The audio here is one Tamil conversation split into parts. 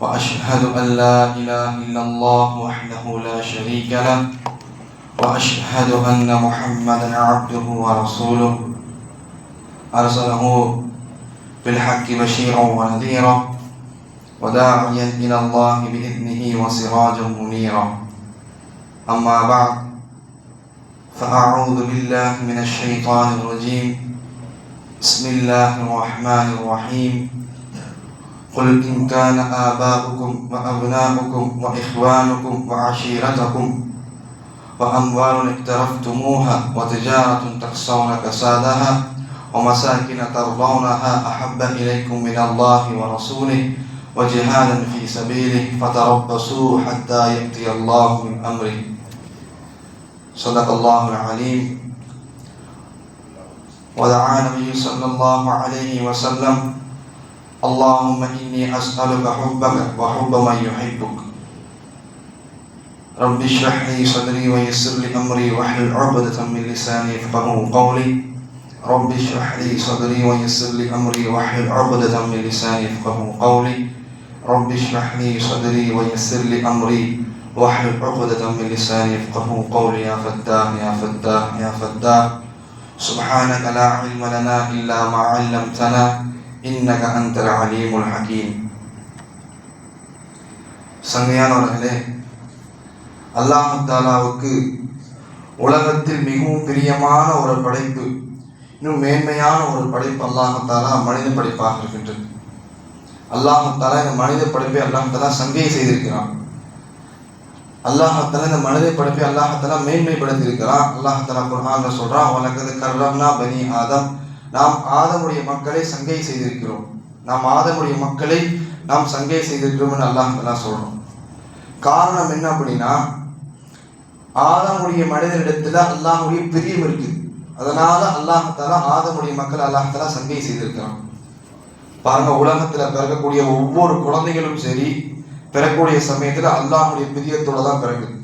وأشهد أن لا إله إلا الله وحده لا شريك له. وأشهد أن محمدا عبده ورسوله. أرسله بالحق بشيرا ونذيرا وداعيا إلى الله بإذنه وسراجا منيرا. أما بعد فأعوذ بالله من الشيطان الرجيم. بسم الله الرحمن الرحيم. قل إن كان آباؤكم وأبناؤكم وإخوانكم وعشيرتكم وأموال اقترفتموها وتجارة تخشون كسادها ومساكن ترضونها أحب إليكم من الله ورسوله وجهادا في سبيله فتربصوا حتى يأتي الله من أمره. صدق الله العليم. ودعا النبي صلى الله عليه وسلم اللهم إني أسألك حبك وحب من يحبك. رب اشرح لي صدري ويسر لي أمري واحلل عقدة من لساني يفقهوا قولي. رب اشرح لي صدري ويسر لي أمري واحلل عقدة من لساني يفقهوا قولي. رب اشرح لي صدري ويسر لي أمري واحلل عقدة من لساني يفقهوا قولي. يا فتاح يا فتاح يا فتاح. سبحانك لا علم لنا إلا ما علمتنا. இன்னக அந்தர அலீமுல் ஹகீம். சங்கையானவர்களே அல்லாஹு தாலாவுக்கு உலகத்தில் மிகவும் பிரியமான ஒரு படைப்பு இன்னும் மேன்மையான ஒரு படைப்பு அல்லாஹு தாலா மனித படைப்பாக இருக்கின்றது. அல்லாஹு தாலா இந்த மனித படைப்பை அல்லாஹு தாலா சங்கையை செய்திருக்கிறான். அல்லாஹால இந்த மனதை படைப்பி அல்லாஹால மேன்மைப்படுத்தி இருக்கிறான் அல்லாஹால குரான் சொல்றான் உனக்கு கர்ரம்னா பனி ஆதம் நாம் ஆதமுடைய மக்களை சங்கை செய்திருக்கிறோம். நாம் ஆதமுடைய மக்களை நாம் சங்கை செய்திருக்கிறோம்னு அல்லாஹாலா சொல்றோம் காரணம் என்ன அப்படின்னா ஆதமுடைய மனிதனிடத்துல அல்லாஹுடைய பிரியம் இருக்குது. அதனால அல்லாஹாலா ஆதமுடைய மக்கள் அல்லாஹாலா சங்கை செய்திருக்கிறான். பாருங்க உலகத்துல பிறக்கக்கூடிய ஒவ்வொரு குழந்தைகளும் சரி பிறக்கக்கூடிய சமயத்துல அல்லாஹுடைய பிரியத்தோட தான் பிறக்குது.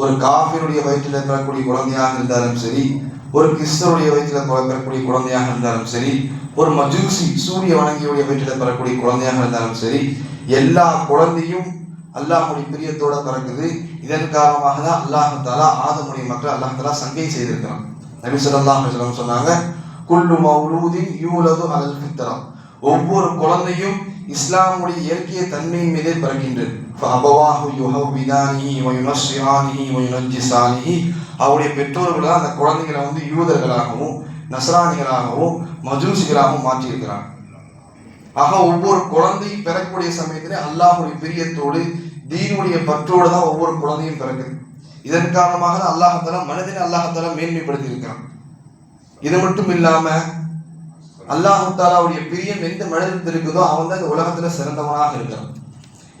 ஒரு காஃபினுடைய வயிற்றில் பிறக்கக்கூடிய குழந்தையாக இருந்தாலும் சரி ஒரு கிறிஸ்தவருடைய வயிற்றில் பிறக்கக்கூடிய குழந்தையாக இருந்தாலும் சரி ஒரு மஜூசி சூரிய வணங்கியுடைய வயிற்றில் பெறக்கூடிய குழந்தையாக இருந்தாலும் சரி எல்லா குழந்தையும் அல்லாஹுடைய பிரியத்தோட பிறக்குது. இதன் காரணமாக தான் அல்லாஹு தாலா ஆதமுடைய மக்கள் அல்லாஹ் தாலா சங்கை செய்திருக்கிறான். நபி ஸல்லல்லாஹு சொன்னாங்க குல்லு மௌலூதின் யூலது அலல் ஃபித்ரா. ஒவ்வொரு குழந்தையும் இஸ்லாமுடைய இயற்கைய தன்மையின் மீதே பிறக்கின்றது. அவருடைய பெற்றோர்கள் தான் அந்த குழந்தைகளை வந்து யூதர்களாகவும் நஸ்ரானிகளாகவும் மஜூசிகளாகவும் மாற்றியிருக்கிறாங்க. ஆக ஒவ்வொரு குழந்தையும் பிறக்கக்கூடிய சமயத்திலே அல்லாஹுடைய பிரியத்தோடு தீனுடைய பற்றோடு தான் ஒவ்வொரு குழந்தையும் பிறக்குது. இதன் காரணமாக தான் அல்லாஹால மனிதனை அல்லாஹால மேன்மைப்படுத்தி இருக்கிறான் இது மட்டும் இல்லாம அல்லாஹாலாவுடைய பிரியம் எந்த மனிதனுக்கு இருக்குதோ அவன் தான் இந்த உலகத்துல சிறந்தவனாக இருக்கிறான்.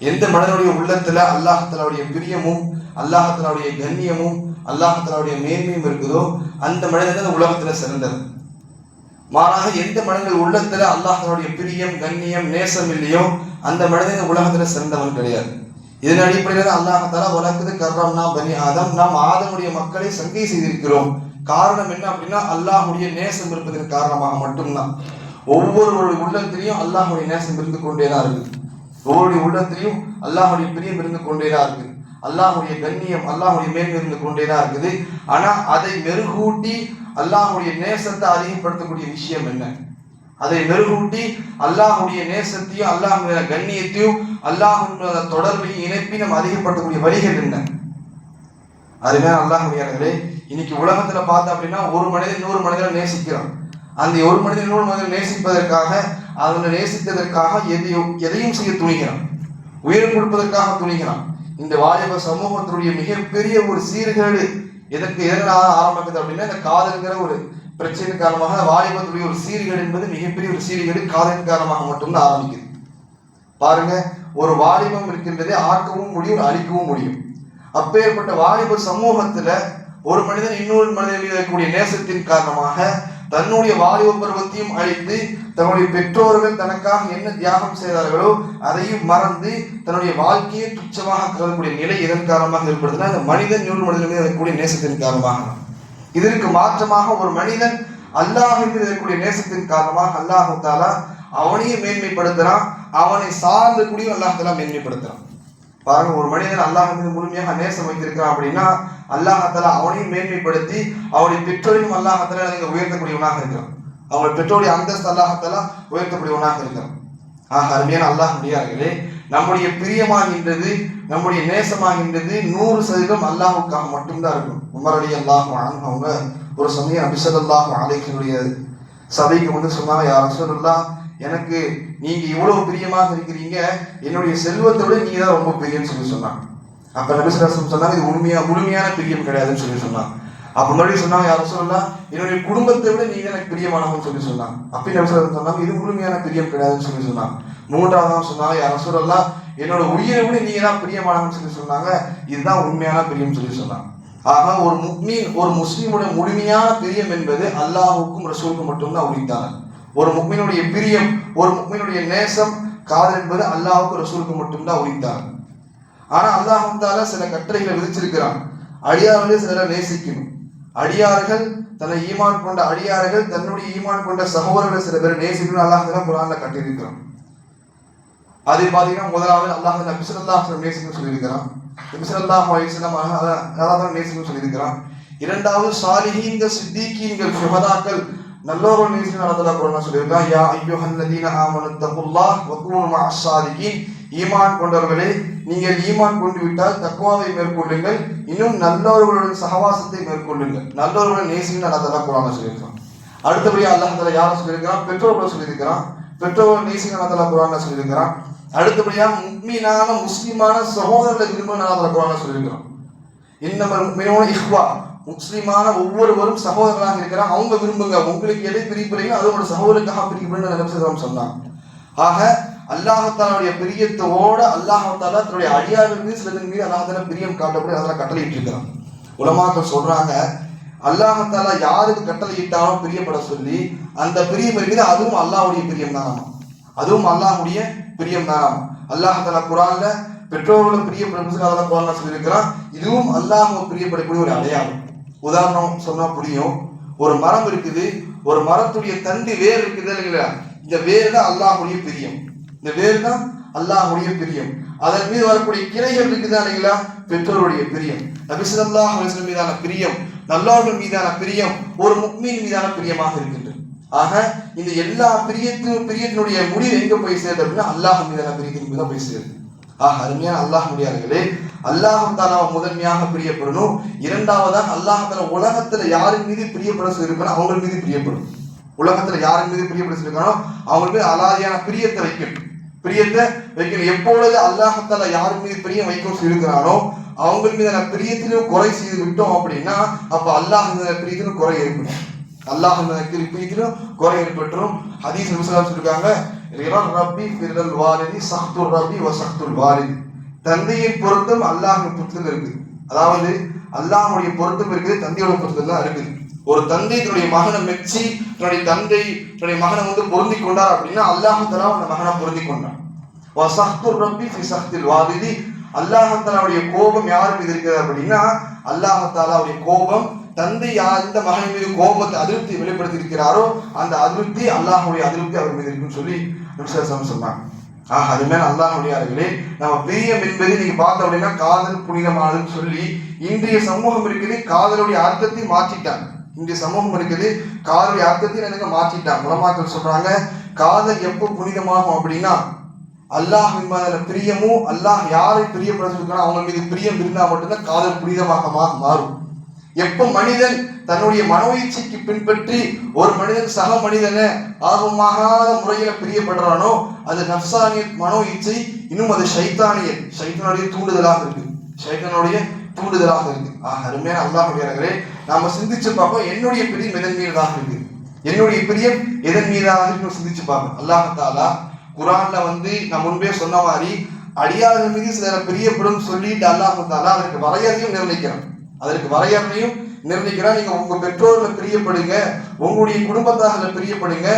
எந்த மனிதனுடைய உள்ளத்துல அல்லாஹாலாவுடைய பிரியமும் அல்லாஹாலாவுடைய கண்ணியமும் அல்லாஹாலாவுடைய மேன்மையும் இருக்குதோ அந்த மனிதன் தான் உலகத்துல சிறந்தது மாறாக எந்த மனிதர்கள் உள்ளத்துல அல்லாஹனுடைய பிரியம் கண்ணியம் நேசம் இல்லையோ அந்த மனிதன் உலகத்துல சிறந்தவன் கிடையாது. இதன் அடிப்படையில் அல்லாஹால உலகத்து கர்றம்னா பனி ஆதம் நாம் ஆதமுடைய மக்களை சங்கை செய்திருக்கிறோம். காரணம் என்ன அப்படின்னா அல்லாஹுடைய நேசம் இருப்பதற்கு காரணமாக மட்டும்தான். ஒவ்வொருவருடைய உள்ளத்திலையும் அல்லாஹுடைய நேசம் இருந்து கொண்டே தான் இருக்குது. ஒவ்வொருடைய உள்ளத்திலையும் அல்லாஹுடைய பிரியம் இருந்து கொண்டே தான் இருக்குது. அல்லாஹுடைய கண்ணியம் அல்லாஹுடைய மேன்மை இருந்து கொண்டே தான் இருக்குது. ஆனா அதை மெருகூட்டி அல்லாஹுடைய நேசத்தை அதிகப்படுத்தக்கூடிய விஷயம் என்ன? அதை மெருகூட்டி அல்லாஹுடைய நேசத்தையும் அல்லாஹுடைய கண்ணியத்தையும் அல்லாஹுடைய தொடர்பையும் இணைப்பையும் நம்ம அதிகப்படுத்தக்கூடிய வழிகள் என்ன? அதுமாதிரி அல்லாஹுடைய இன்னைக்கு உலகத்துல பார்த்தோம் அப்படின்னா ஒரு மனிதன் இன்னொரு மனிதனை நேசிக்கிறான். அந்த ஒரு மனிதன் இன்னொரு மனிதன் நேசிப்பதற்காக அவனை நேசித்ததற்காக எதையும் எதையும் செய்ய துணிகிறான். உயிர் கொடுப்பதற்காக துணிகிறான். இந்த வாலிப சமூகத்தினுடைய மிகப்பெரிய ஒரு சீர்கேடு எதற்கு எதனால ஆரம்பிக்குது அப்படின்னா இந்த காதல்கிற ஒரு பிரச்சனை காரணமாக வாலிபத்துடைய ஒரு சீர்கேடு என்பது மிகப்பெரிய ஒரு சீர்கேடு காதலின் காரணமாக மட்டும்தான் ஆரம்பிக்குது. பாருங்க ஒரு வாலிபம் இருக்கின்றதை ஆக்கவும் முடியும் அழிக்கவும் முடியும். அப்பேற்பட்ட வாலிப சமூகத்துல ஒரு மனிதன் இன்னொரு மனிதன் இருக்கக்கூடிய நேசத்தின் காரணமாக தன்னுடைய வாலிப பருவத்தையும் அழித்து தன்னுடைய பெற்றோர்கள் தனக்காக என்ன தியாகம் செய்தார்களோ அதையும் மறந்து தன்னுடைய வாழ்க்கையை துச்சமாக கருதக்கூடிய நிலை இதன் காரணமாக ஏற்படுதுன்னா அந்த மனிதன் இன்னொரு மனிதன் மீது இருக்கக்கூடிய நேசத்தின் காரணமாக. இதற்கு மாற்றமாக ஒரு மனிதன் அல்லாஹின் மீது இருக்கக்கூடிய நேசத்தின் காரணமாக அல்லாஹு தாலா அவனையும் மேன்மைப்படுத்துறான் அவனை சார்ந்து கூடியும் அல்லாஹ் தாலா மேன்மைப்படுத்துறான். பாருங்க ஒரு மனிதன் அல்லாஹ் மீது முழுமையாக நேசம் வைத்திருக்கிறான் அப்படின்னா அல்லாஹால அவனையும் மேன்மைப்படுத்தி அவனுடைய பெற்றோரையும் அல்லாஹால நீங்க உயர்த்தக்கூடியவனாக இருக்கிறான். அவங்க பெற்றோருடைய அந்தஸ்து அல்லாஹால உயர்த்தக்கூடியவனாக இருக்கிறான். ஆக அருமையான அல்லாஹுடையார்களே நம்முடைய பிரியமாகின்றது நம்முடைய நேசமாகின்றது நூறு சதவீதம் அல்லாஹுக்காக மட்டும்தான் இருக்கும். உமரடி அல்லாஹ் அவங்க ஒரு சமயம் அபிசல்லாஹ் அலைகளுடைய சபைக்கு வந்து சொன்னாங்க யார் சொல்லலாம் எனக்கு நீங்க இவ்வளவு பிரியமாக இருக்கிறீங்க என்னுடைய செல்வத்தோட நீங்க தான் ரொம்ப பிரியம்னு சொல்லி சொன்னாங்க. அப்ப நபிசுராசம் சொன்னாங்க இது உண்மையா முழுமையான பிரியம் கிடையாதுன்னு சொல்லி சொன்னான் அப்ப மறுபடியும் சொன்னாங்க யாரும் சொல்லலாம் என்னுடைய குடும்பத்தை விட நீங்க எனக்கு பிரியமானவங்கன்னு சொல்லி சொன்னான் அப்படி நபிசுராசம் சொன்னாங்க இது முழுமையான பிரியம் கிடையாதுன்னு சொல்லி சொன்னான் மூன்றாவது சொன்னாங்க யாரும் சொல்லலாம் என்னோட உயிரை விட நீங்க தான் பிரியமானவங்கன்னு சொல்லி சொன்னாங்க. இதுதான் உண்மையான பிரியம் சொல்லி சொன்னாங்க. ஆக ஒரு முக்மீன் ஒரு முஸ்லீமுடைய முழுமையான பிரியம் என்பது அல்லாஹுக்கும் ரசூலுக்கும் மட்டும்தான் உரித்தான ஒரு முக்மீனுடைய பிரியம் ஒரு முக்மீனுடைய நேசம் காதல் என்பது அல்லாஹுக்கும் ரசூலுக்கு மட்டும்தான் உரித்தான ஆனா அல்லாஹால சில கட்டளைகளை விதிச்சிருக்கிறான். அடியார்களே சிலரை நேசிக்கணும். அடியார்கள் தன்னை ஈமான் கொண்ட அடியார்கள் தன்னுடைய ஈமான் கொண்ட சகோதரர்களை சில பேர் நேசிக்கணும் அல்லாஹ் குரான்ல கட்டியிருக்கிறான். அதை பார்த்தீங்கன்னா முதலாவது அல்லாஹ் நபிசல்லாஹ் நேசிக்கணும் சொல்லியிருக்கிறான். நபிசல்லாஹ் அலிஸ்லாம் அதான் நேசிக்கணும் சொல்லியிருக்கிறான். இரண்டாவது சாலிஹீன்கள் சித்திகீன்கள் சுகதாக்கள் நல்லோர்கள் நேசிக்கணும் அல்லாஹ் குரான் சொல்லியிருக்கான். யா ஐயோ லதீன ஆமனு தகுல்லாஹ் வக்கூனு மஅஸ்ஸாதிகீன் ஈமான் கொண்டவர்களே நீங்கள் ஈமான் கொண்டு விட்டால் தக்குவாவை மேற்கொள்ளுங்கள் இன்னும் நல்லவர்களுடன் சகவாசத்தை மேற்கொள்ளுங்கள். நல்லவர்களுடன் நேசிங்க அல்லா குரான் சொல்லியிருக்கான் அடுத்தபடியாக அல்லாஹ் யாரும் யாரை சொல்லியிருக்கிறான்? பெற்றோர்களை சொல்லியிருக்கிறான். பெற்றோர்கள் நேசிங்க அல்லா குரான் சொல்லியிருக்கிறான். அடுத்தபடியா முக்மீனான முஸ்லிமான சகோதரர்களை விரும்ப நல்ல குரான் சொல்லியிருக்கிறான். இன்னும் இஹ்வா முஸ்லிமான ஒவ்வொருவரும் சகோதரராக இருக்கிறான் அவங்க விரும்புங்க. உங்களுக்கு எதை பிரிப்பிலையும் அது உங்களோட சகோதரருக்காக பிரிக்கப்படுன்னு நினைச்சதான் சொன்னாங்க. ஆக அல்லாஹத்தாலுடைய பிரியத்தோட அல்லாஹத்தால தன்னுடைய அடியார்கள் மீது சிலதன் மீது அல்லாஹால பிரியம் காட்டப்படி அதெல்லாம் கட்டளையிட்டு இருக்கிறான் உலமாக்கள் சொல்றாங்க அல்லாஹத்தால யாருக்கு கட்டளை இட்டாலும் பிரியப்பட சொல்லி அந்த பிரியம் இருக்குது அதுவும் அல்லாஹுடைய பிரியம் தான் அதுவும் அல்லாஹுடைய பிரியம் தானாமா அல்லாஹாலா குரான்ல பெற்றோர்களும் பிரியப்படும் அதெல்லாம் குரான் சொல்லியிருக்கிறான் இதுவும் அல்லாஹ் பிரியப்படக்கூடிய ஒரு அடையாளம். உதாரணம் சொன்னா புரியும். ஒரு மரம் இருக்குது ஒரு மரத்துடைய தண்டு வேர் இருக்குது இல்லைங்களா? இந்த வேர் தான் அல்லாஹுடைய பிரியம். இந்த வேர் தான் அல்லாஹுடைய பிரியம். அதன் மீது வரக்கூடிய கிளைகள் இருக்குதா இல்லைங்களா? பெற்றோருடைய பிரியம். நபிசல்லாஹ் மீதான பிரியம் நல்லவர்கள் மீதான பிரியம் ஒரு முக்மீன் மீதான பிரியமாக இருக்கின்றது. ஆக இந்த எல்லா பிரியத்தின் பிரியத்தினுடைய முடிவு எங்க போய் சேருது அப்படின்னா அல்லாஹ் மீதான பிரியத்தின் மீது போய் சேருது. ஆக அருமையான அல்லாஹ் முடியார்களே அல்லாஹ் தாலாவை முதன்மையாக பிரியப்படணும். இரண்டாவதாக அல்லாஹ் உலகத்துல யாரின் மீது பிரியப்பட சொல்லியிருக்கணும் அவங்க மீது பிரியப்படும். உலகத்துல யாரின் மீது பிரியப்பட சொல்லியிருக்கானோ அவங்க மீது அலாதியான பிரியத்தை வைக்கணும். பிரியத்தை வைக்கணும் எப்பொழுது அல்லாஹத்தால யார் மீது பிரியம் வைக்கும் இருக்கிறானோ அவங்க மீதான பிரியத்திலும் குறை செய்து விட்டோம் அப்படின்னா அப்ப அல்லாஹ் மீதான பிரியத்திலும் குறை ஏற்படும். அல்லாஹ் பிரியத்திலும் குறை ஏற்பட்டுரும். ஹதீஸ் விசாரம் சொல்லிருக்காங்க ரிரல் ரப்பி பிறல் வாரிதி சஹ்துல் ரப்பி வ சஹ்துல் வாரிதி தந்தையின் பொருத்தம் அல்லாஹின் பொருத்தம் இருக்குது. அதாவது அல்லாஹுடைய பொருத்தம் இருக்குது தந்தையோட பொருத்தம் தான் இருக்குது. ஒரு தந்தை தன்னுடைய மகனை மெச்சி தன்னுடைய தந்தை தன்னுடைய மகனை வந்து பொருந்தி கொண்டார் அப்படின்னா அல்லாஹத்தலா அந்த மகனை பொருந்தி கொண்டான். சஹ்துர் ரப்பி ஃபி சஹ்தில் வாதிதி அல்லாஹத்தாலாவுடைய கோபம் யார் மீது இருக்கிறது அப்படின்னா அல்லாஹத்தாலாவுடைய கோபம் தந்தை யார் இந்த மகன் மீது கோபத்தை அதிருப்தி வெளிப்படுத்தி இருக்கிறாரோ அந்த அதிருப்தி அல்லாஹுடைய அதிருப்தி அவர் மீது இருக்குன்னு சொல்லி நிமிஷம் சொன்னாங்க. ஆஹ் அதுமே அருகிலே நம்ம பிரியம் என்பது நீங்க பார்த்தோம் அப்படின்னா காதல் புனிதமானதுன்னு சொல்லி இன்றைய சமூகம் இருக்கிறது காதலுடைய அர்த்தத்தை மாற்றிட்டாங்க. இங்கே சமூகம் இருக்குது காதல் அர்த்தத்தையும் எனக்கு மாற்றிட்டான் உலமாக்கள் சொல்றாங்க காதல் எப்போ புனிதமாகும் அப்படின்னா அல்லாஹ் மீதான பிரியமும் அல்லாஹ் யாரை பிரியப்படுத்திருக்கானோ அவங்க மீது பிரியம் இருந்தால் மட்டும்தான் காதல் புனிதமாக மாறும். எப்போ மனிதன் தன்னுடைய மனோ இச்சைக்கு பின்பற்றி ஒரு மனிதன் சக மனிதனை ஆர்வமாகாத முறையில பிரியப்படுறானோ அது நப்சானிய மனோ இச்சை இன்னும் அது சைத்தானிய சைத்தனுடைய தூண்டுதலாக இருக்கு. சைத்தனுடைய தூண்டுதலாக இருக்கு. ஆக அருமையான அல்லாஹ் நாம சிந்திச்சு பார்ப்போம் என்னுடைய பிரியம் எதன் மீதாக இருக்கு என்னுடைய பிரியம் எதன் மீதாக இருக்குன்னு சிந்திச்சு பார்ப்போம். அல்லாஹ் தாலா குரான்ல வந்து நான் முன்பே சொன்ன மாதிரி அடியார்கள் மீது சிலரை பிரியப்படும் சொல்லிட்டு அல்லாஹ் தாலா அதற்கு வரையறையும் நிர்ணயிக்கிறான். அதற்கு வரையறையும் நிர்ணயிக்கிறான். நீங்க உங்க பெற்றோர்ல பிரியப்படுங்க உங்களுடைய குடும்பத்தார்கள பிரியப்படுங்க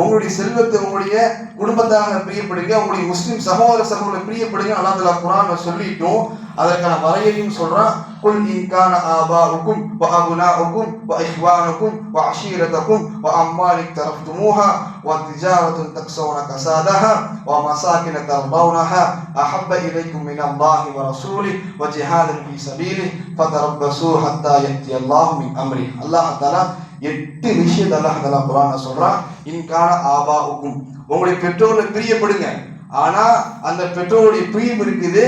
உங்களுடைய செல்வத்தை உங்களுடைய குடும்பத்தார பிரியப்படுங்க உங்களுடைய முஸ்லீம் சகோதர சகோதர பிரியப்படுங்க. அல்லா தலா குரான சொல்லிட்டும் அதற்கான வரையையும் சொல்றான். குல் இன்கான ஆபாவுக்கும் வ அபுனாவுக்கும் வ இஹ்வானுக்கும் வ அஷீரதக்கும் வ அம்மாலிக் தரஃப்துமூஹா வ திஜாரத்துன் தக்ஸவுன கசாதஹா வ மசாக்கின தர்பவுனஹா அஹப்ப இலைக்கும் மின் அல்லாஹி வ ரசூலி வ ஜிஹாதன் ஃபி சபீலி ஃபதரப்பசூ அல்லாஹ் தலா எட்டு விஷயத்தை அல்லாஹ் அதெல்லாம் குரான் சொல்றான் இன்கான ஆபாவுக்கும். உங்களுடைய பெற்றோர்களை பிரியப்படுங்க. ஆனா அந்த பெற்றோருடைய பிரியம் இருக்குது.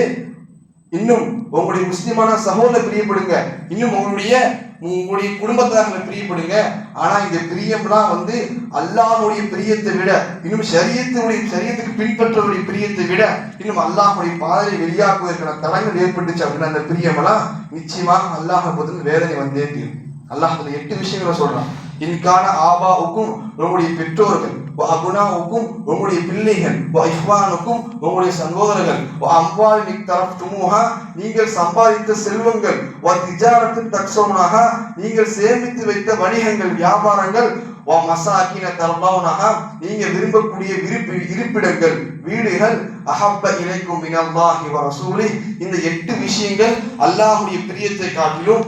இன்னும் உங்களுடைய முஸ்லிமான சகோதர பிரியப்படுங்க. இன்னும் உங்களுடைய உங்களுடைய குடும்பத்தார்களை பிரியப்படுங்க. ஆனா இந்த பிரியம்லாம் வந்து அல்லாஹுடைய பிரியத்தை விட இன்னும் சரியத்தினுடைய சரியத்துக்கு பின்பற்றவருடைய பிரியத்தை விட இன்னும் அல்லாஹுடைய பாதையை வெளியாக்குவதற்கான தடங்கள் ஏற்பட்டுச்சு அப்படின்னா அந்த பிரியமெல்லாம் நிச்சயமாக அல்லாஹ் போது வேதனை வந்தே தீரும். அல்லாஹ் அந்த எட்டு விஷயங்களை சொல்றான். இன்கான ஆபாவுக்கும் உங்களுடைய பெற்றோர்கள் அபுனாவுக்கும் உங்களுடைய பிள்ளைகள் இஹ்வானுக்கும் உங்களுடைய சகோதரர்கள் அம்பால் தரப் துமுகா நீங்கள் சம்பாதித்த செல்வங்கள் திஜாரத்தின் தக்ஷோனாக நீங்கள் சேமித்து வைத்த வணிகங்கள் வியாபாரங்கள் வா மசாக்கின தர்பாவனாக நீங்க விரும்பக்கூடிய விருப்பி இருப்பிடங்கள் வீடுகள் அஹப்ப இலைக்கும் மினல்லாஹி வ ரசூலி. இந்த எட்டு விஷயங்கள் அல்லாஹுடைய பிரியத்தை காட்டிலும்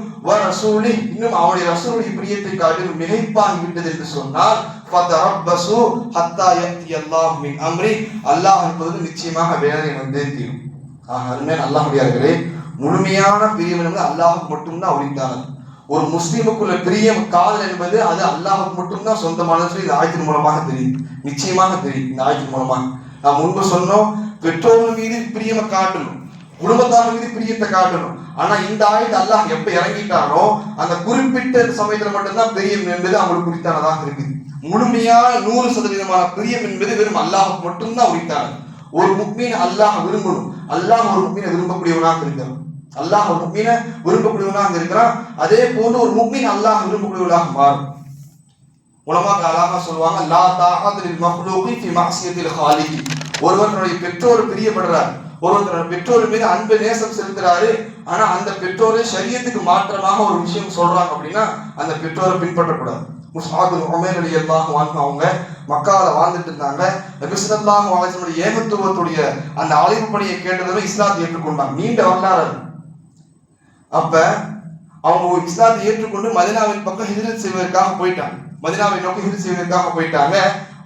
ரசூலி இன்னும் அவனுடைய ரசூலுடைய பிரியத்தை காட்டிலும் மிகைப்பாகி விட்டது என்று சொன்னால் ஃபதரப்பசு ஹத்தா யத்தி அல்லாஹ் மின் அம்ரி. அல்லாஹ் என்பது நிச்சயமாக வேதனை வந்தே தீரும். ஆக அருமையான அல்லாஹ்வுடையார்களே முழுமையான பிரியம் என்பது அல்லாஹுக்கு மட்டும்தான் உரித்தானது. ஒரு முஸ்லீமுக்குள்ள பிரியம் காதல் என்பது அது அல்லாஹுக்கு மட்டும்தான் சொந்தமானது சொல்லி இந்த ஆயத்தின் மூலமாக தெரியும். நிச்சயமாக தெரியும் இந்த ஆயத்தின் மூலமாக. நான் முன்பு சொன்னோம் பெற்றோர்கள் மீது பிரியமை காட்டணும் குடும்பத்தார் மீது பிரியத்தை காட்டணும். ஆனா இந்த ஆயுத அல்லாஹ் எப்ப இறங்கிட்டாரோ அந்த குறிப்பிட்ட சமயத்துல மட்டும்தான் பிரியம் என்பது அவங்களுக்கு குறித்தானதாக இருக்குது. முழுமையான நூறு சதவீதமான பிரியம் என்பது வெறும் அல்லாஹுக்கு மட்டும்தான் உரித்தானது. ஒரு முக்மீன் அல்லாஹ் விரும்பணும். அல்லாஹ் ஒரு முக்மீனை விரும்பக்கூடியவனாக இருக்கிறான். அல்லாஹ் ஒரு முக்மீனை விரும்பக்கூடியவனாக இருக்கிறான். அதே போன்று ஒரு முக்மீன் அல்லாஹ் விரும்பக்கூடியவனாக மாறும். உலமாக அழகாக சொல்லுவாங்க லா தாகத்தில் மஹ்லூகி ஃபி மஅசியத்தில் பெற்றோர் பிரியப்படுறார். ஒருவர் பெற்றோர் மீது அன்பு நேசம் செலுத்துறாரு. ஆனா அந்த பெற்றோரை சரியத்துக்கு மாற்றமாக ஒரு விஷயம் சொல்றாங்க அப்படின்னா அந்த பெற்றோரை பின்பற்றக்கூடாது. முஸ்ஹாபுல் உமேர் அலி அல்லாஹ் அவங்க மக்கால வாழ்ந்துட்டு இருந்தாங்க. நபிசுல்லாஹ் வாழ்ந்தனுடைய ஏகத்துவத்துடைய அந்த அழைப்பு பணியை கேட்டதுமே இஸ்லாத்தை ஏற்றுக்கொண்டாங்க. நீண்ட வரலாறு அப்ப அவங்க இஸ்லாத்தை ஏற்றுக்கொண்டு மதினாவின் பக்கம் ஹிஜ்ரத் செய்வதற்காக போயிட்டாங்க. மதினாவை நோக்கி ஹிஜ்ரத் செய்வதற்காக போயிட்டாங்க.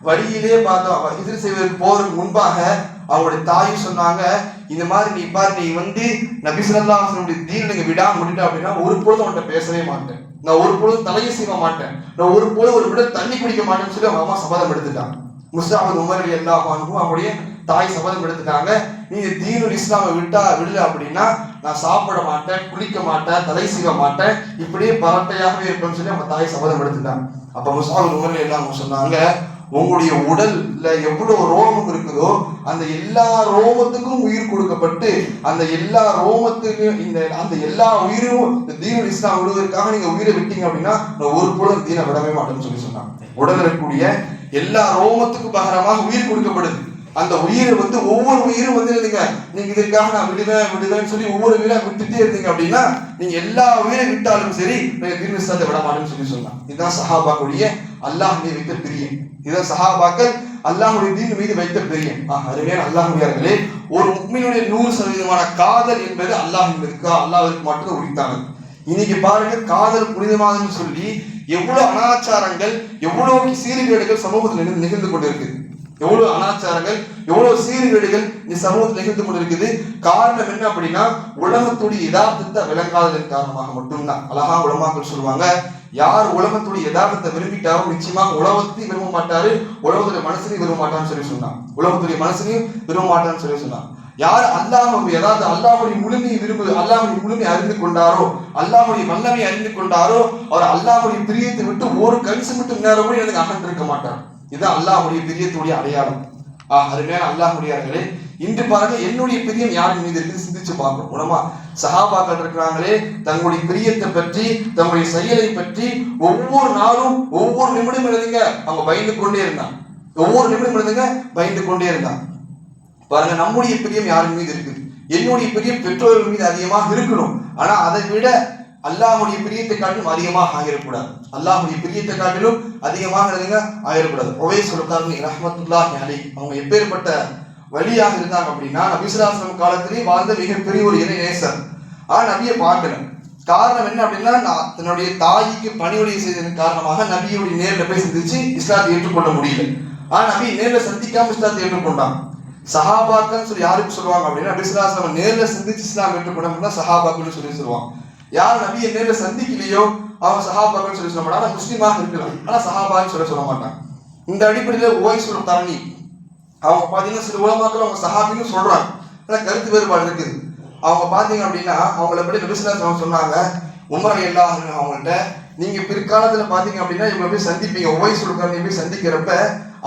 வழியிலே பார்த்தோம் ஹிஜ்ரத் செய்வதற்கு போறதுக்கு முன்பாக அவங்களுடைய தாய் சொன்னாங்க இந்த மாதிரி நீ பாரு நீ வந்து நபி ஸல்லல்லாஹு அலைஹி தீன் விடாம விட்டுட்ட அப்படின்னா ஒரு பொழுதும் உன்கிட்ட பேசவே மாட்டேன். நான் ஒரு பொழுது தலையை செய்ய மாட்டேன். நான் ஒரு பொழுது ஒரு விட தண்ணி குடிக்க மாட்டேன்னு சொல்லி அவங்க அம்மா சபதம் எடுத்துட்டான் முஸ்தாபத் உமர் அலி அல்லாஹ் அவனுடைய அவங்களுடைய தாய் சபதம் எடுத்துட்டாங்க. நீ தீனுல் இஸ்லாமை விட்டா விடல அப்படின்னா நான் சாப்பிட மாட்டேன் குளிக்க மாட்டேன் தலை செய்ய மாட்டேன் இப்படியே பரட்டையாகவே இருப்பேன்னு சொல்லி அவங்க தாய் சபதம் எடுத்துட்டாங்க. அப்ப முஸ்தாபத் உமர் அலி அல்லாஹ் சொன்னாங்க உங்களுடைய உடல்ல எவ்வளவு ரோமம் இருக்குதோ அந்த எல்லா ரோமத்துக்கும் உயிர் கொடுக்கப்பட்டு அந்த எல்லா ரோமத்துக்கும் இந்த அந்த எல்லா உயிரும் இந்த தீன இஸ்லாம் விடுவதற்காக நீங்க உயிரை விட்டீங்க அப்படின்னா ஒரு புலம் தீன விடவே மாட்டேன்னு சொல்லி சொன்னாங்க. உடல் இருக்கக்கூடிய எல்லா ரோமத்துக்கும் பகரமாக உயிர் கொடுக்கப்படுது. அந்த உயிரை வந்து ஒவ்வொரு உயிரும் வந்து இருந்தீங்க நீங்க இதற்காக நான் விடுவேன் விடுவேன்னு சொல்லி ஒவ்வொரு உயிரா விட்டுட்டே இருந்தீங்க அப்படின்னா நீங்க எல்லா உயிரை விட்டாலும் சரி நீங்க தீன் விட மாட்டேன்னு சொல்லி சொன்னாங்க இதுதான் சஹாபாக்குடைய அல்லாஹ் மீது வைத்த பிரியம். இதுதான் சஹாபாக்கள் அல்லாஹுடைய தீன் மீது வைத்த பிரியம். அருமையான அல்லாஹுடையார்களே ஒரு உண்மையுடைய நூறு சதவீதமான காதல் என்பது அல்லாஹ் இருக்கா? அல்லாஹ்விற்கு மட்டும் உரித்தானது. இன்னைக்கு பாருங்க காதல் புனிதமானதுன்னு சொல்லி எவ்வளவு அனாச்சாரங்கள் எவ்வளவு சீர்கேடுகள் சமூகத்தில் நிகழ்ந்து- நிகழ்ந்து கொண்டிருக்குது எவ்வளவு அனாச்சாரங்கள் எவ்வளவு சீர்கேடுகள் இந்த சமூகத்தில் நிகழ்ந்து கொண்டிருக்குது? காரணம் என்ன அப்படின்னா உலகத்துடைய யதார்த்தத்தை விளங்காததன் காரணமாக மட்டும்தான். அழகா உலமாக்கள் சொல்லுவாங்க யார் உலகத்துடைய யதார்த்தத்தை விரும்பிட்டாரோ நிச்சயமாக உலகத்தையும் விரும்ப மாட்டாரு உலகத்துடைய மனசனையும் விரும்ப மாட்டான்னு சொல்லி சொன்னான். உலகத்துடைய மனசனையும் விரும்ப மாட்டான்னு சொல்லி சொன்னான். யார் அல்லாஹ் ஏதாவது அல்லாஹுடைய முழுமையை விரும்பு அல்லாஹுடைய முழுமை அறிந்து கொண்டாரோ அல்லாஹுடைய வல்லமை அறிந்து கொண்டாரோ அவர் அல்லாஹுடைய பிரியத்தை விட்டு ஒரு கணிசம் மட்டும் நேரம் கூட எனக்கு அகன்றிருக்க மாட்டார். இதுதான் அல்லாஹுடைய பிரியத்துடைய அடையாளம். ஆஹ் அருமையான அல்லாஹுடையார்களே இன்று பாருங்க என்னுடைய பிரியம் யாரின் மீது இருக்குது? சிந்திச்சு பார்க்கணும். உணமா சஹாபாக்கள் இருக்கிறாங்களே தங்களுடைய பிரியத்தை பற்றி தங்களுடைய செயலை பற்றி ஒவ்வொரு நாளும் ஒவ்வொரு நிமிடம் எழுதுங்க. அவங்க பயந்து கொண்டே இருந்தான் ஒவ்வொரு நிமிடம் எழுதுங்க பயந்து கொண்டே இருந்தான் பாருங்க நம்முடைய பிரியம் யாரின் மீது இருக்குது? என்னுடைய பிரியம் பெற்றோர்கள் மீது அதிகமாக இருக்கணும். ஆனா அதை விட அல்லாஹுடைய பிரியத்தை காட்டிலும் அதிகமாக ஆகிடக்கூடாது. அல்லாஹுடைய பிரியத்தை காட்டிலும் அதிகமாக ஆகிடக்கூடாது. ஒவே சொல்லுக்காரு ரஹமத்துல்லா அலி அவங்க எப்பேற்பட்ட வழியாக இருந்தாங்க அப்படின்னா நபிசுலாசனம் காலத்திலேயே வாழ்ந்த மிகப்பெரிய ஒரு இணை நேசர். ஆனா நபியை பார்க்கல காரணம் என்ன அப்படின்னா நான் தன்னுடைய தாய்க்கு பணிவுடைய செய்ததன் காரணமாக நபியுடைய நேர்ல போய் சந்திச்சு இஸ்லாத்தை ஏற்றுக்கொள்ள முடியல. ஆனா நபி நேர்ல சந்திக்காம இஸ்லாத்தை ஏற்றுக்கொண்டான். சஹாபாக்கள்னு சொல்லி யாருக்கு சொல்லுவாங்க அப்படின்னா நபிசுலாசனம் நேர்ல சந்திச்சு இஸ்லாம் ஏற்றுக்கொண்டோம்னா சஹாபாக்குன்னு சொல்லி சொல்லுவாங்க யார் நபியை நேரில் சந்திக்கலையோ அவன் சஹாபாக்கள்னு சொல்லி சொல்ல மாட்டான் ஆனால் முஸ்லீமாக இருக்கலாம். ஆனால் சஹாபான்னு சொல்ல சொல்ல மாட்டான் இந்த அடிப்படையில் ஓய் சொல்லும் தரணி. அவங்க பார்த்தீங்கன்னா சில உலமாக்கள் அவங்க சஹாபின்னு சொல்கிறாங்க ஆனால் கருத்து வேறுபாடு இருக்குது. அவங்க பார்த்தீங்க அப்படின்னா அவங்கள படி நபிசுலாசனம் சொன்னாங்க. உமர் எல்லா அவங்கள்ட்ட நீங்கள் பிற்காலத்தில் பார்த்தீங்க அப்படின்னா இவங்க போய் சந்திப்பீங்க. ஒய் சொல்லுக்காரங்க போய் சந்திக்கிறப்ப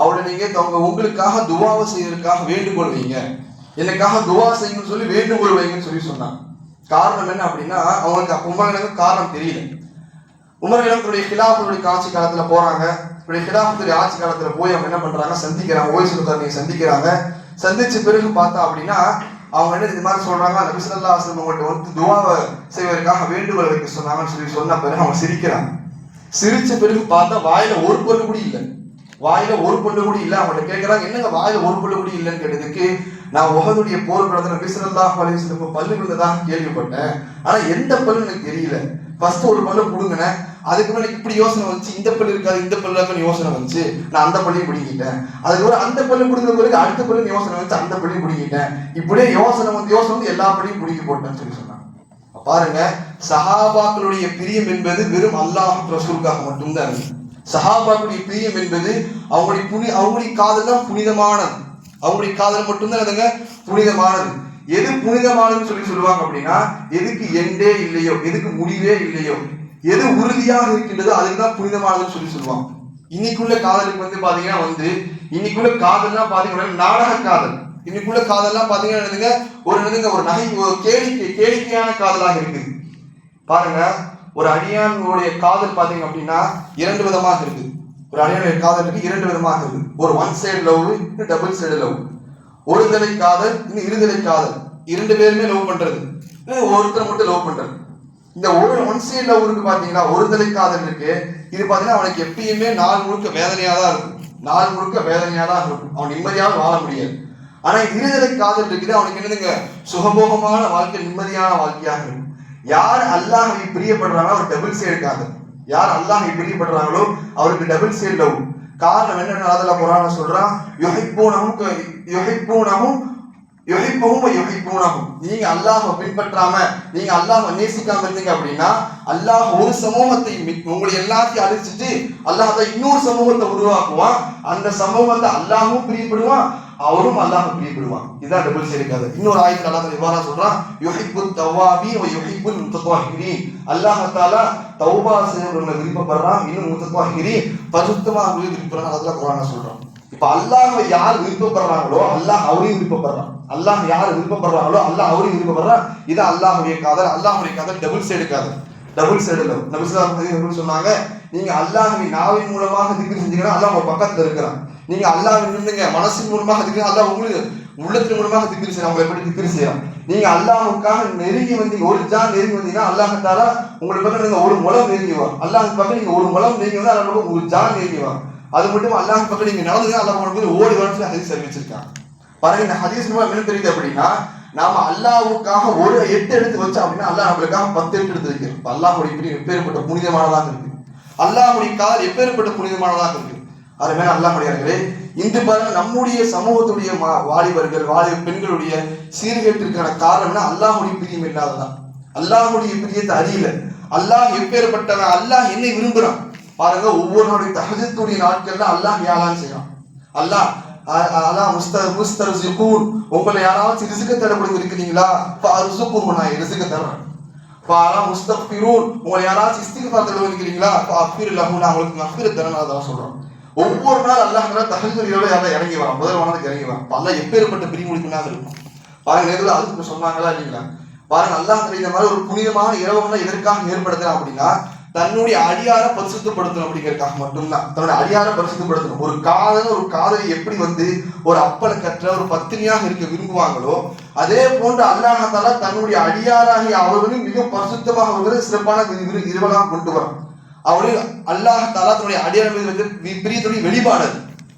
அவளை நீங்கள் அவங்க உங்களுக்காக துவாவை செய்யறதுக்காக வேண்டுகோள் வைங்க. எனக்காக துவா செய்யுங்கன்னு சொல்லி வேண்டுகோள் வைங்கன்னு சொல்லி சொன்னாங்க. காரணம் என்ன அப்படின்னா அவங்களுக்கு உமர்களுக்கு காரணம் தெரியல. உமர்களும் தன்னுடைய ஹிலாஃபத்துடைய ஆட்சி காலத்துல போறாங்க. இப்படி ஹிலாஃபத்துடைய ஆட்சி காலத்துல போய் அவங்க என்ன பண்றாங்க? சந்திக்கிறாங்க. ஓய் சுல்தானியை சந்திக்கிறாங்க. சந்திச்ச பிறகு பார்த்தா அப்படின்னா அவங்க என்ன இது மாதிரி சொல்றாங்க? நபி ஸல்லல்லாஹு ஆசிரம் அவங்கள்ட்ட வந்து துவாவை செய்வதற்காக வேண்டுகோள் வைக்க சொன்னாங்கன்னு சொல்லி சொன்ன பிறகு அவங்க சிரிக்கிறாங்க. சிரிச்ச பிறகு பார்த்தா வாயில ஒரு பொண்ணு கூட இல்லை. வாயில ஒரு பொண்ணு கூட இல்லை அவங்கள்ட்ட கேட்கறாங்க என்னங்க வாயில ஒரு பொண்ணு கூட இல்லைன்னு கேட்டதுக்கு நான் உகதுடைய போர் கடந்த நபி ஸல்லல்லாஹு அலைஹி பல்லு கேள்விப்பட்டேன். ஆனா எந்த பல்லு எனக்கு தெரியல. ஃபர்ஸ்ட் ஒரு பல்லு புடுங்கினேன். அதுக்கு மேலே இப்படி யோசனை வந்துச்சு. இந்த பல்லு இருக்காது இந்த பல்லு இருக்கான்னு யோசனை வந்துச்சு. நான் அந்த பள்ளியும் பிடிங்கிட்டேன். அதுக்கப்புறம் அந்த பல்லு பிடிந்த பிறகு அடுத்த பல்லு யோசனை வந்துச்சு. அந்த பள்ளியும் பிடிங்கிட்டேன். இப்படியே யோசனை வந்து யோசனை வந்து எல்லா பள்ளியும் பிடிக்க போட்டேன்னு சொல்லி சொன்னாங்க. பாருங்க சஹாபாக்களுடைய பிரியம் என்பது வெறும் அல்லாஹ் ரசூலுக்காக மட்டும்தான் இருக்கு. சஹாபாக்களுடைய பிரியம் என்பது அவங்களுடைய புனி அவங்களுடைய காதல் தான் புனிதமானது. அவங்களுடைய காதல் மட்டும்தான் அதுங்க புனிதமானது. எது புனிதமானதுன்னு சொல்லி சொல்லுவாங்க அப்படின்னா எதுக்கு எண்டே இல்லையோ எதுக்கு முடிவே இல்லையோ எது உறுதியாக இருக்கின்றதோ அதுக்கு தான் புனிதமானதுன்னு சொல்லி சொல்லுவாங்க. இன்னைக்குள்ள காதலுக்கு வந்து பாத்தீங்கன்னா வந்து இன்னைக்குள்ள காதல்லாம் பாத்தீங்கன்னா நாடக காதல். இன்னைக்குள்ள காதல்லாம் பாத்தீங்கன்னா என்னதுங்க ஒரு என்னதுங்க ஒரு நகை கேளிக்கை கேளிக்கையான காதலாக இருக்குது. பாருங்க ஒரு அடியானுடைய காதல் பார்த்தீங்க அப்படின்னா இரண்டு விதமாக இருக்குது ஒரு அடியானுடைய காதல் இருக்கு இரண்டு விதமாக இருக்குது ஒரு ஒன் சைடு லவ் இன்னும் டபுள் சைடு லவ் ஒரு தலை காதல் இன்னும் இருதலை காதல். இரண்டு பேருமே லவ் பண்றது. ஒருத்தர் மட்டும் லவ் பண்றது. இந்த ஒரு ஒன் சைடு லவ் இருக்கு பாத்தீங்கன்னா ஒரு தலை காதல் இருக்கு. இது பாத்தீங்கன்னா அவனுக்கு எப்பயுமே நாள் முழுக்க வேதனையா தான் இருக்கும். நாள் முழுக்க வேதனையா தான் இருக்கும். அவன் நிம்மதியாக வாழ முடியாது. ஆனா இருதலை காதல் இருக்குது. அவனுக்கு என்னதுங்க? சுகபோகமான வாழ்க்கை நிம்மதியான வாழ்க்கையாக இருக்கும். யார் அல்லாஹை பிரியப்படுறாங்களோ அவர் டபுள் சைடு காதல் யார் அல்லாஹை பிரியப்படுறாங்களோ அவருக்கு டபுள் சைடு லவ். காரணம் என்ன அதில் குரான சொல்றான் யுகைப்பூனமும் யுகைப்பூனமும் யுகைப்பவும் யுகைப்பூனமும் நீங்க அல்லாஹ பின்பற்றாம நீங்க அல்லாஹ்வை நேசிக்காம இருந்தீங்க அப்படின்னா அல்லாஹ் ஒரு சமூகத்தை உங்களை எல்லாத்தையும் அழிச்சிட்டு அல்லாஹ் இன்னொரு சமூகத்தை உருவாக்குவான். அந்த சமூகத்தை அல்லாஹும் பிரியப்படுவான் அவரும் அல்லாஹ் பிரியப்படுவான் இதுதான் டபுள் சைடு கதை இன்னொரு ஆயத்தில் அல்லாஹ் இவ்வாறா சொல்றான் யுஹிப்பு தவாபி ஓ யுஹிப்புல் முத்தத்வாஹிரி அல்லாஹ் தஆலா தௌபா செய்யறவங்களை விருப்பப்படுறான் இன்னும் பசுத்தமா பரிசுத்தமாக விருப்பப்படுறான். அதெல்லாம் குர்ஆன்ல சொல்றான். இப்ப அல்லாஹ் யார் விருப்பப்படுறாங்களோ அல்லாஹ் அவரையும் விருப்பப்படுறான். அல்லாஹ் யார் விருப்பப்படுறாங்களோ அல்லாஹ் அவரையும் விருப்பப்படுறான். இது அல்லாஹுடைய காதல். அல்லாஹுடைய காதல் டபுள் சைடு காதல் டபுள் சைடு லவ் சொன்னாங்க நீங்க அல்லாஹ் நாவின் மூலமாக திக்ர் செஞ்சீங்கன்னா அல்லாஹ் உங்க பக்கத்துல இருக்கிறான். நீங்க அல்லாஹ் நின்றுங்க மனசின் மூலமாக திக்ர் அல்லாஹ் உங்களுக்கு உள்ளத்தின் மூலமாக திக்கிரி செய்யறான் உங்களை எப்படி திக்கிரி செய்யலாம்? நீங்க அல்லாஹ்வுக்காக நெருங்கி வந்தீங்க ஒரு ஜான் நெருங்கி வந்தீங்கன்னா அல்லாஹ் உங்களுக்கு பக்கம் நீங்க ஒரு முலம் நெருங்கி வா அல்லாஹ் பக்கம் நீங்க ஒரு முலம் நெருங்கி வந்தால் அல்லாஹ் ஒரு ஜான் நெருங்கி வா அது மட்டும் அல்லாஹ் பக்கம் நீங்க நடந்து அல்லாஹ் உங்களுக்கு ஓடி வரணும் ஹதீஸ் அறிவிச்சிருக்காங்க. பாருங்க இந்த ஹதீஸ் மூலம் என்ன தெரியுது அப்படின்னா நாம அல்லாஹ்வுக்காக ஒரு எட்டு எடுத்து வச்சோம் அப்படின்னா அல்லாஹ் நம்மளுக்காக பத்து எட்டு எடுத்து வைக்கிறோம் இப்ப அல்லாஹ்வுடைய எப்பேற்பட்ட புனிதமானதாக இருக்கு. அல்லாஹ்வுடைய காதல் எப்பேற்பட்ட புனிதமானதாக இருக்கு? அருமையான அல்லாஹ்வுடையார்களே இன்று பாருங்க நம்முடைய சமூகத்துடைய வாலிபர்கள் வாலிப பெண்களுடைய சீர்கேட்டிற்கான காரணம்னா அல்லாஹுடைய பிரியம் இல்லாததான் அல்லாஹுடைய பிரியத்தை அறியல. அல்லாஹ் எப்பேற்பட்டவன் அல்லாஹ் என்னை விரும்புறான். பாருங்க ஒவ்வொரு நாளுடைய தஹஜத்துடைய நாட்கள்ல அல்லாஹ் யாரான்னு செய்யறான் அல்லாஹ் அ- அ- அல்லாஹ் முஸ்த உங்களை யாராச்சும் ரிசுக்க தரப்படுங்க இருக்கிறீங்களா ஃபர்சுக்கும் நான் ரிசுக்க தர்றேன். ஃபாலா முஸ்தக்பிரூன் உங்களை யாராச்சும் இஸ்திக்ஃபார் தரவு இருக்கிறீங்களா அப்பீர் லஹு நான் உங்களுக்கு மஃபிரத் தரேன் அதான் சொல்றோம். ஒவ்வொரு நாள் அல்லாஹ் தஆலா யாரும் இறங்கி வரான். முதல் வானத்துக்கு இறங்கி வரான். அப்ப எப்பேற்பட்ட பிரிமொழிக்குனாக இருக்கும். பாருங்க நேரில் அதுக்கு சொன்னாங்களா இல்லைங்களா? பாருங்க அல்லாஹ் இந்த மாதிரி ஒரு புனிதமான இரவுகளை எதற்காக ஏற்படுத்தலாம் அப்படின்னா தன்னுடைய அடியார பரிசுத்தப்படுத்தணும் அப்படிங்கிறதுக்காக மட்டும்தான். தன்னுடைய அடியார பரிசுத்தப்படுத்தணும். ஒரு காதல் ஒரு காதலி எப்படி வந்து ஒரு அப்பனை கற்ற ஒரு பத்தினியாக இருக்க விரும்புவாங்களோ அதே போன்று அல்லாஹால தன்னுடைய அடியாராகிய அவர்களும் மிக பரிசுத்தமாக அவர்களை சிறப்பான இரவலாக கொண்டு வரும் அவரு அல்லாஹ் தன்னுடைய அடியார் மீது வந்து பிரியத்துடைய வெளிப்பாடு.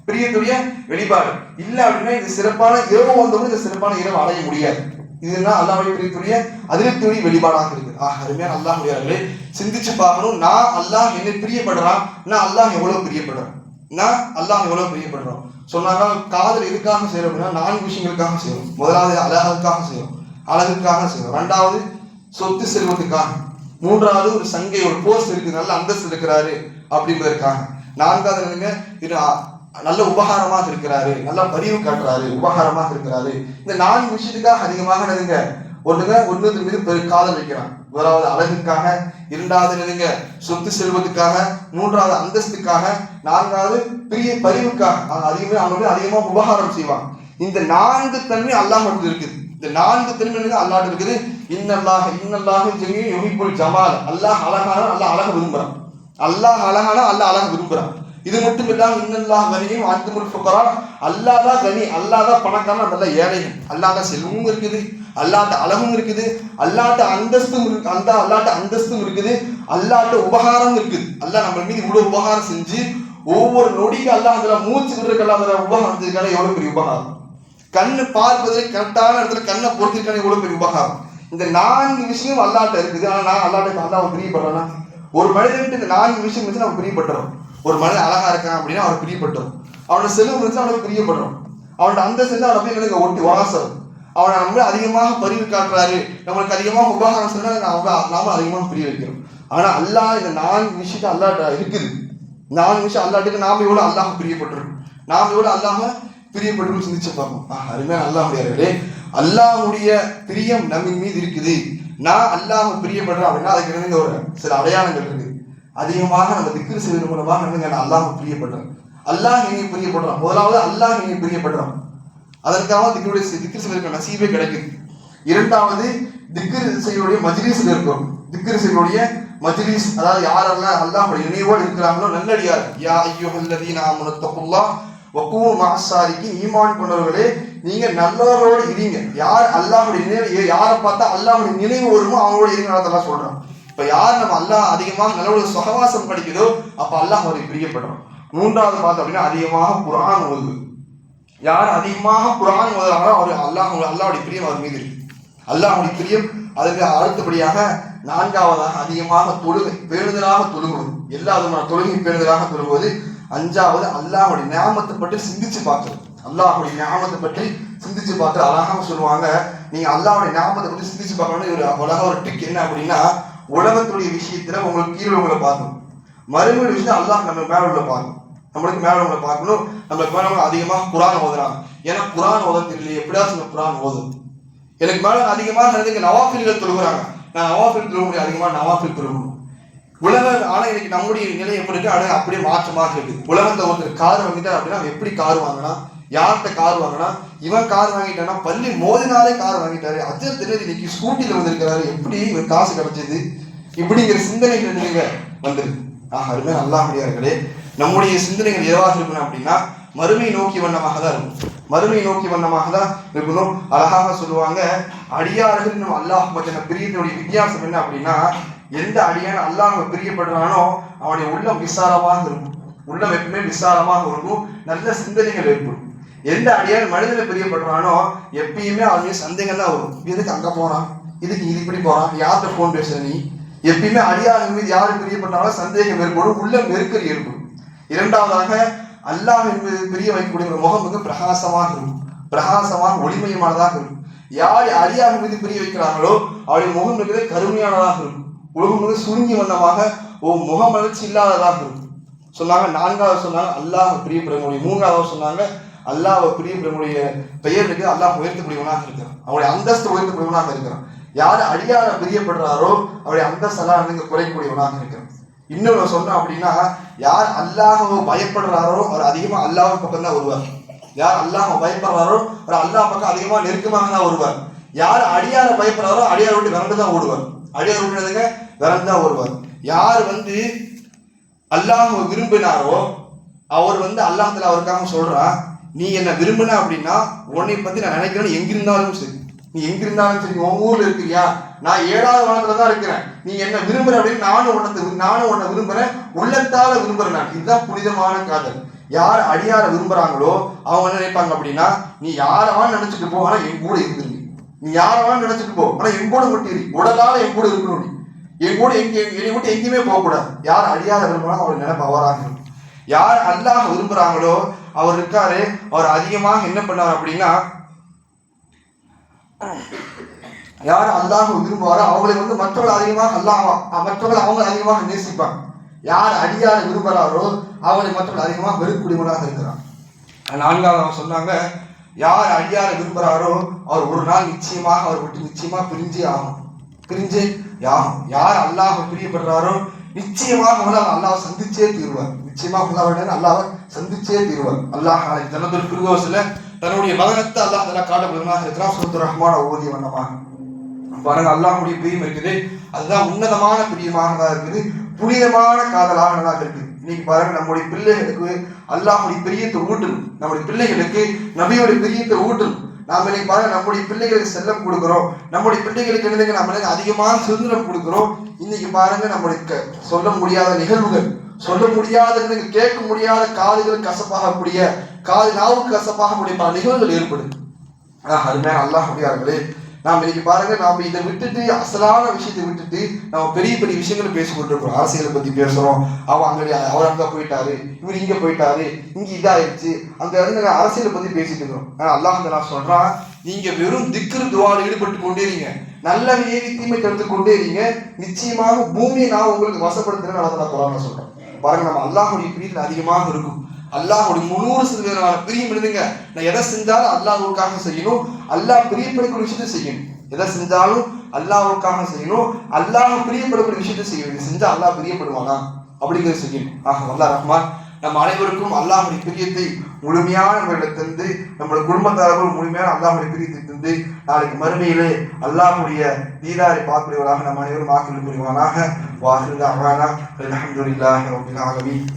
பிரியத்துடைய வெளிப்பாடு. இல்ல அப்படின்னா இது சிறப்பான இரவு வந்தவங்க இந்த சிறப்பான இரவு அடைய முடியாது. இதுதான் அல்லாஹ்வுடைய பிரியத்துடைய அதிருப்தியுடைய வெளிப்பாடாக இருக்குது. ஆக அருமையான அல்லாஹுடையார்களே சிந்திச்சு பார்க்கணும். நான் அல்லாஹ் என்ன பிரியப்படுறான். நான் அல்லாஹ் எவ்வளவு பிரியப்படுறேன் நான் அல்லாஹ் எவ்வளவு பிரியப்படுறோம்? சொன்னாங்க காதல் எதுக்காக செய்யறோம் அப்படின்னா நான்கு விஷயங்களுக்காக செய்யறோம். முதலாவது அழகுக்காக செய்யறோம். அழகுக்காக செய்யறோம். ரெண்டாவது சொத்து செல்வத்துக்காக. மூன்றாவது ஒரு சங்கை ஒரு போஸ்ட் இருக்கு நல்ல அந்தஸ்து இருக்கிறாரு அப்படிங்கிறதுக்காக. நான்காவது என்னங்க? இது நல்ல உபகாரமாக இருக்கிறாரு நல்ல பதிவு காட்டுறாரு உபகாரமாக இருக்கிறாரு. இந்த நான்கு விஷயத்துக்காக அதிகமாக நினைங்க ஒண்ணுங்க ஒண்ணுக்கு மீது பெரு காதல் வைக்கிறான். முதலாவது அழகுக்காக இரண்டாவது நினைங்க சொத்து செல்வத்துக்காக மூன்றாவது அந்தஸ்துக்காக நான்காவது பெரிய பரிவுக்காக. அவன் அதிகமாக அவனுக்கு அதிகமாக உபகாரம் செய்வான். இந்த நான்கு தன்மை அல்லாஹ் இருக்குது இந்த நான்கு திருமணங்கள் அல்லாட்டு இருக்குது. இன்னல்லாஹ் இன்னல்லாக ஜமீ யுஹிப்புல் ஜமால். அல்லாஹ் அழகான அல்லாஹ் அழக விரும்புகிறான் அல்லாஹ் அழகான அல்லாஹ் அழக விரும்புகிறான் இது மட்டும் இல்லாமல் இன்னல்லாஹ் கனியும் அந்துமுல் ஃபுகரா அல்லாஹ் தான் கனி அல்லாஹ் பணக்காரன் நல்ல ஏழைகள் அல்லாஹ் செல்வமும் இருக்குது. அல்லாட்ட அழகும் இருக்குது. அல்லாட்ட அந்தஸ்தும் இருக்கு அந்த அல்லாட்ட அந்தஸ்தும் இருக்குது. அல்லாட்ட உபகாரம் இருக்குது. அல்லாஹ் நம்ம மீது இவ்வளோ உபகாரம் செஞ்சு ஒவ்வொரு நொடிக்கு அல்லாஹ் அதில் மூச்சு விடுறதுக்கு அல்லாஹ் உபகாரம் செஞ்சிருக்கான? எவ்வளோ பெரிய உபகாரம்? கண்ணு பார்ப்பதற்கு கரெக்டான இடத்துல கண்ணை பொறுத்திருக்கான எவ்வளவு பெரிய உபகாரம். இந்த நான்கு விஷயம் அல்லாட்ட இருக்குது. ஆனால் நான் அல்லாட்ட அவன் பிரியப்படுறேன்னா ஒரு மனிதன்ட்டு இந்த நான்கு விஷயம் வச்சு நம்ம பிரியப்படுறோம் ஒரு மனிதன் அழகா இருக்கான் அப்படின்னா அவரை பிரியப்பட்டோம் அவனோட செல்வம் இருந்துச்சு அவனுக்கு பிரியப்படுறோம் அவனோட அந்த செல்லு அவனை போய் எனக்கு ஒட்டி வாசம். அவனை நம்ம அதிகமாக பரிவு காட்டுறாரு. நம்மளுக்கு அதிகமாக உபகாரம் சொன்னால் நாம நாம அதிகமாக புரிய வைக்கிறோம். ஆனால் அல்லாஹ் இந்த நான்கு விஷயத்த அல்லாட்ட இருக்குது. நான்கு விஷயம் அல்லாட்டுக்கு நாம எவ்வளோ அல்லாஹ் பிரியப்பட்டிருக்கோம். நாம எவ்வளோ அல்லாமல் பிரியப்பட்டிருக்கும் சிந்திச்சு பார்ப்போம். அருமையா அல்லாஹுடைய அல்லாஹுடைய பிரியம் நம்மின் மீது இருக்குது. நான் அல்லாஹ் பிரியப்படுறேன் அப்படின்னா அதுக்கு என்னங்க ஒரு சில அடையாளங்கள் இருக்கு. அதிகமாக நம்ம திக்ரு செய்வது மூலமாக என்னங்க நான் அல்லாஹ் பிரியப்படுறேன். அல்லாஹ் என்னை பிரியப்படுறான். முதலாவது அல்லாஹ் என்னை பிரியப்படுறான். அதற்காக திக்ருடைய திக்ரு செய்வதற்கு நசீபே கிடைக்குது. இரண்டாவது திக்ரு செய்யக்கூடிய மஜ்லிஸ்ல இருக்கும் திக்ரு செய்யக்கூடிய மஜ்லீஸ் அதாவது யாரெல்லாம் அல்லாஹ்வுடைய நினைவோடு இருக்கிறாங்களோ நல்லடியார் யா ஐயுஹல்லதீன நான் தக்குல்லாஹ் வக்கூ மாசாரிக்கு ஈமான் கொண்டவர்களே நீங்க நல்லவர்களோடு இருங்க. யார் அல்லாஹுடைய நினைவு யாரை பார்த்தா அல்லாஹுடைய நினைவு வருமோ அவங்களோட இருங்கிறதெல்லாம் சொல்றோம் இப்ப யார் நம்ம அல்லாஹ் அதிகமாக நல்லவர்கள் சுகவாசம் படிக்குதோ அப்ப அல்லாஹ் அவரை பிரியப்படுறோம் மூன்றாவது பார்த்தோம் அப்படின்னா அதிகமாக குரான் ஓது யார் அதிகமாக குரான் ஓதுறாங்களோ அவர் அல்லாஹ் அல்லாஹ்வுடைய பிரியம் அவர் மீது இருக்கு. அல்லாஹுடைய பிரியம் அதுக்கு அடுத்தபடியாக நான்காவதாக அதிகமாக தொழுகை பேருதலாக தொழுகணும் எல்லா விதமான தொழுகை பேருதலாக தொழுகுவது. அஞ்சாவது அல்லாஹுடைய ஞாபகத்தை பற்றி சிந்திச்சு பார்க்கறது அல்லாஹுடைய ஞாபகத்தை பற்றி சிந்திச்சு பார்த்து அழகாக சொல்லுவாங்க. நீங்க அல்லாஹ்வுடைய ஞாபகத்தை பற்றி சிந்திச்சு பார்க்கணும்னு ஒரு அழகா ஒரு டிக் என்ன அப்படின்னா உலகத்துடைய விஷயத்துல உங்களுக்கு கீழே உங்களை பார்க்கணும். மறுமையுடைய விஷயம் அல்லாஹ் நம்ம மேல உள்ள பார்க்கணும். நம்மளுக்கு மேல உள்ள பார்க்கணும். நம்மளுக்கு மேல அதிகமாக குரான் ஓதுறாங்க. ஏன்னா குரான் ஓத தெரியல எப்படியாச்சும் இந்த குரான் ஓதும் எனக்கு மேல அதிகமாக நவாஃபில்கள் தொழுகிறாங்க. நான் நவாஃபில் தொழுக முடியும் அதிகமாக நவாஃபில் தொழுகணும். உலக ஆனா இன்னைக்கு நம்முடைய நிலை எப்படி இருக்கு? ஆனா அப்படியே மாற்றமாக இருக்கு. உலகத்துல ஒருத்தர் கார் வாங்கிட்டார் அப்படின்னா அவன் எப்படி கார் வாங்கினா? யார்கிட்ட கார் வாங்கினா? இவன் கார் வாங்கிட்டானா பள்ளி மோதினாலே கார் வாங்கிட்டாரு. அஜர் தெரியாது இன்னைக்கு ஸ்கூட்டியில வந்திருக்கிறாரு. எப்படி இவன் காசு கிடைச்சது இப்படிங்கிற சிந்தனைகள் நீங்க வந்துருக்கு. ஆஹ் அருமை நல்லா முடியார்களே நம்முடைய சிந்தனைகள் எதுவாக இருக்கணும் அப்படின்னா மறுமை நோக்கி வண்ணமாக தான் இருக்கும். மறுமை நோக்கி வண்ணமாக தான் இருக்கணும். அழகாக சொல்லுவாங்க அடியார்கள் நம்ம அல்லாஹ் பற்றின பிரியத்தினுடைய வித்தியாசம் என்ன அப்படின்னா எந்த அடியான அல்லாஹ் பிரியப்படுறானோ அவனுடைய உள்ளம் விசாலமாக இருக்கும். உள்ளம் எப்பவுமே விசாலமாக இருக்கும். நல்ல சிந்தனைகள் ஏற்படும். எந்த அடியான் மனிதனை பிரியப்படுறானோ எப்பயுமே அவனுடைய சந்தேகம் தான் வரும். எதுக்கு அங்க போறான்? இதுக்கு இது இப்படி போறான்? யார்கிட்ட ஃபோன் பேசுற நீ? எப்பயுமே அடியார்கள் மீது யாரு பிரியப்பட்டாலும் சந்தேகம் ஏற்படும். உள்ள நெருக்கடி ஏற்படும். இரண்டாவதாக அல்லாஹ் என்பது பிரிய வைக்கக்கூடிய ஒரு முகம் வந்து பிரகாசமாக இருக்கும். பிரகாசமாக ஒளிமயமானதாக இருக்கும். யார் அடியார் மீது பிரிய வைக்கிறார்களோ அவருடைய முகம் இருக்கிறது கருமையானதாக இருக்கும். உலகம் வந்து சுருங்கி வண்ணமாக ஓ முகமலர்ச்சி இல்லாததாக. இருக்கும் சொன்னாங்க நான்காவது சொன்னாங்க அல்லாஹ் பிரியப்படக்கூடிய மூன்றாவது சொன்னாங்க அல்லாஹ் பிரியப்படக்கூடிய பெயர் இருக்கு அல்லாஹ் உயர்த்தக்கூடியவனாக இருக்கிறான். அவருடைய அந்தஸ்து உயர்த்தக்கூடியவனாக இருக்கிறான். யார் அடியார பிரியப்படுறாரோ அவருடைய அந்தஸ்தெல்லாம் வந்து குறைக்கூடியவனாக இருக்கிறான். இன்னொரு சொன்னோம் அப்படின்னா யார் அல்லாஹ் பயப்படுறாரோ அவர் அதிகமாக அல்லாஹ் பக்கம் தான் வருவார். யார் அல்லாஹ் பயப்படுறாரோ அவர் அல்லாஹ் பக்கம் அதிகமாக நெருக்கமாக தான் வருவார். யார் அடியார பயப்படுறாரோ அடியாரை விட்டு விரண்டு தான் ஓடுவார். அடியார் உள்ளதுங்க விரண்டு தான் ஓடுவார் யார் வந்து அல்லாஹ்வை விரும்பினாரோ அவர் வந்து அல்லாஹ்ல அவருக்காக சொல்றா நீ என்ன விரும்பின அப்படின்னா உன்னை பத்தி நான் நினைக்கிறேன்னு எங்கிருந்தாலும் சரி. நீ எங்கிருந்தாலும் சரி உன் ஊர்ல இருக்கிறியா? நான் ஏழாவது வானத்துல தான் இருக்கிறேன். நீ என்ன விரும்புற அப்படின்னு நானும் உனக்கு நானும் உன்னை விரும்புறேன். உள்ளத்தால விரும்புறேன் நான். இதுதான் புனிதமான காதல். யார் அடியார விரும்புறாங்களோ அவங்க என்ன நினைப்பாங்க அப்படின்னா நீ யாரவான்னு நினைச்சிட்டு போ என் கூட இருந்துருங்க. நீ. நீ நினைச்சிட்டு போ. ஆனா என் கூட மட்டும் இரு. உடலால என் கூட இருக்கணும் நீ. என் கூட எங்க என்னை விட்டு எங்கேயுமே போகக்கூடாது. யார் அடியார விரும்புறாங்க அவர் நினைப்பு அவராக யார் அல்லாஹ் விரும்புறாங்களோ அவர் இருக்காரு அவர் அதிகமாக என்ன பண்ணார் அப்படின்னா யார் அல்லாஹ் விரும்புவாரோ அவங்களை வந்து மற்றவர்கள் அதிகமாக அல்லாஹ் மற்றவர்கள் அவங்க அதிகமாக நேசிப்பாங்க. யார் அடியார விரும்புகிறாரோ அவங்களை மற்றவர்கள் அதிகமாக வெறுக்குடிமனாக இருக்கிறான் நான்காவது அவன் சொன்னாங்க யார் அடியார விரும்புகிறாரோ அவர் ஒரு நாள் நிச்சயமாக அவர் விட்டு நிச்சயமா பிரிஞ்சே ஆகும். பிரிஞ்சே யாகும் யார் அல்லாஹ் பிரியப்படுறாரோ நிச்சயமாக அவங்களால் அல்லாஹ் சந்திச்சே தீர்வார். நிச்சயமாக உள்ளவர்கள் அல்லாஹ் சந்திச்சே தீருவார். அல்லாஹ் தனது ஜனதுல் பிரிவோசில் தன்னுடைய மகனத்தை அல்லாஹ் அதெல்லாம் காட்டப்படுவதாக இருக்கிறான் சுரத்து ரஹ்மான ஓதிய வண்ணமாக. பாருங்க அல்லாஹுடைய பிரியம் இருக்குது. அதுதான் உன்னதமான பிரியமானதா இருக்குது. புனிதமான காதலாக இருக்குது. இன்னைக்கு பாருங்க நம்முடைய பிள்ளைகளுக்கு அல்லாஹுடைய பிரியத்தை ஊட்டணும் நம்முடைய பிள்ளைகளுக்கு நபியுடைய பிரியத்தை ஊட்டணும் நாம இன்னைக்கு பாருங்க நம்முடைய பிள்ளைகளுக்கு செல்லம் கொடுக்குறோம். நம்முடைய பிள்ளைகளுக்கு என்னதுங்க? நம்ம அதிகமான சுதந்திரம் கொடுக்குறோம். இன்னைக்கு பாருங்க நம்மளுக்கு க- சொல்ல முடியாத நிகழ்வுகள் சொல்ல முடியாத கேட்க முடியாத காதுகள் கசப்பாகக்கூடிய காது நாவுக்கு கசப்பாகக்கூடிய பல நிகழ்வுகள் ஏற்படுது. ஆஹ் அருமையான அல்லாஹ் முடியார்களே நாம் இன்னைக்கு பாருங்க நாம இதை விட்டுட்டு அசலான விஷயத்தை விட்டுட்டு நம்ம பெரிய பெரிய விஷயங்களை பேசிக்கொண்டிருக்கிறோம். அரசியலை பத்தி பேசுறோம். அவன் அங்க அவர் அங்க போயிட்டாரு இவர் இங்க போயிட்டாரு இங்க இதாயிடுச்சு அங்க இருந்து அரசியலை பத்தி பேசிட்டு இருக்கிறோம். ஆனா அல்லாஹ் நான் சொல்றான் நீங்க வெறும் திக்ரு துவால ஈடுபட்டு கொண்டே இருங்க நல்ல ஏவி தீமை தடுத்து கொண்டே இருங்க நிச்சயமாக பூமியை நான் உங்களுக்கு வசப்படுத்துறேன் நான் குரான சொல்றேன். பாருங்க நம்ம அல்லாஹுடைய பிரியத்தில் அதிகமாக இருக்கும். அல்லாஹுடைய முன்னூறு சதவீதமான பிரியம் எழுதுங்க. நான் எதை செஞ்சாலும் அல்லாஹ்வுக்காக செய்யணும். அல்லாஹ் பிரியப்படக்கூடிய விஷயத்தை செய்யணும். எதை செஞ்சாலும் அல்லாஹுக்காக செய்யணும். அல்லாஹ் பிரியப்படக்கூடிய விஷயத்தை செய்யணும். இது செஞ்சா அல்லாஹ் பிரியப்படுவானா? அப்படிங்கிறத செய்யணும். ஆக வல்லா ரஹ்மான். நம்ம அனைவருக்கும் அல்லாஹுடைய பிரியத்தை முழுமையான முறையில் தந்து நம்மளோட குடும்பத்தாரர்கள் முழுமையான அல்லாஹுடைய பிரியத்தை தந்து நாளைக்கு மறுமையிலே அல்லாஹுடைய தீதாரை பார்க்கக்கூடியவராக நம்ம அனைவரும் வாக்கு புரிவானாக வாஹிருந்த அவானா அல்ஹம்துலில்லாஹி ஆலமீன்.